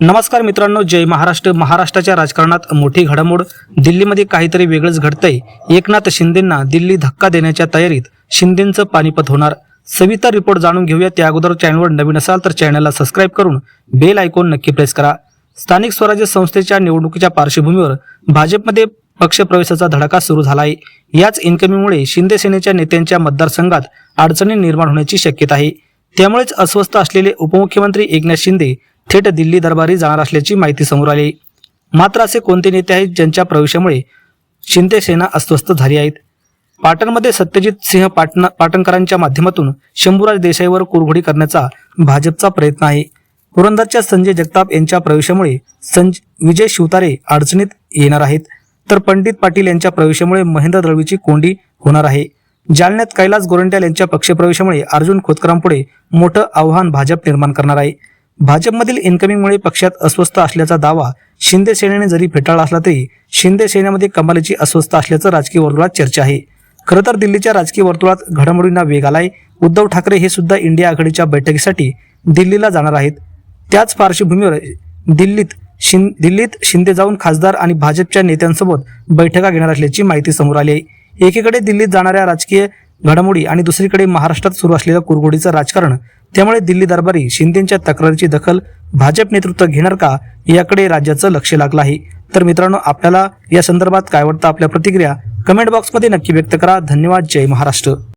नमस्कार मित्रांनो जय महाराष्ट्र. महाराष्ट्राच्या राजकारणात मोठी घडामोड. दिल्लीमध्ये काहीतरी वेगळंच घडतंय. एकनाथ शिंदेंना दिल्ली धक्का देण्याच्या तयारीत शिंदेंचं पानिपत होणार. सविता रिपोर्ट जाणून घेऊया. त्या अगोदर चॅनलवर नवीन असाल तर चॅनलला सबस्क्राईब करून बेल आयकॉन नक्की प्रेस करा. स्थानिक स्वराज्य संस्थेच्या निवडणुकीच्या पार्श्वभूमीवर भाजपमध्ये पक्षप्रवेशाचा धडाका सुरू झाला आहे याच इन्कमीमुळे शिंदे सेनेच्या नेत्यांच्या मतदारसंघात अडचणी निर्माण होण्याची शक्यता आहे. त्यामुळेच अस्वस्थ असलेले उपमुख्यमंत्री एकनाथ शिंदे थेट दिल्ली दरबारी जाणार असल्याची माहिती समोर आली. मात्र असे कोणते नेते आहेत ज्यांच्या प्रवेशामुळे शिंदे सेना अस्वस्थ झाली आहेत? पाटणमध्ये सत्यजित सिंह पाटण पाटणकरांच्या माध्यमातून शंभूराज देसाईवर कुरघोडी करण्याचा भाजपचा प्रयत्न आहे. पुरंदरच्या संजय जगताप यांच्या प्रवेशामुळे संज विजय शिवतारे अडचणीत येणार आहेत. तर पंडित पाटील यांच्या प्रवेशामुळे महेंद्र दळवीची कोंडी होणार आहे. जालन्यात कैलास गोरंट्याल यांच्या पक्षप्रवेशामुळे अर्जुन खोतकरांपुढे मोठं आव्हान भाजप निर्माण करणार आहे. भाजपमधील इन्कमिंगमुळे पक्षात अस्वस्थ असल्याचा दावा शिंदे सेनेने जरी फेटाळला असला तरी शिंदे सेनेमध्ये कमालीची अस्वस्थ असल्याचं राजकीय वर्तुळात चर्चा आहे. खरं तर दिल्लीच्या राजकीय वर्तुळात घडामोडींना वेग आलाय. उद्धव ठाकरे हे सुद्धा इंडिया आघाडीच्या बैठकीसाठी दिल्लीला जाणार आहेत. त्याच पार्श्वभूमीवर दिल्लीत शिं दिल्लीत शिंदे जाऊन खासदार आणि भाजपच्या नेत्यांसोबत बैठका घेणार असल्याची माहिती समोर आली आहे. एकीकडे दिल्लीत जाणाऱ्या राजकीय घडामोडी आणि दुसरीकडे महाराष्ट्रात सुरू असलेलं कुरघोडीचं राजकारण त्यामुळे दिल्ली दरबारी शिंदेच्या तक्रारीची दखल भाजप नेतृत्व घेणार का याकडे राज्याचं लक्ष लागलं आहे. तर मित्रांनो आपल्याला या संदर्भात काय वाटतं आपल्या प्रतिक्रिया कमेंट बॉक्समध्ये नक्की व्यक्त करा. धन्यवाद. जय महाराष्ट्र.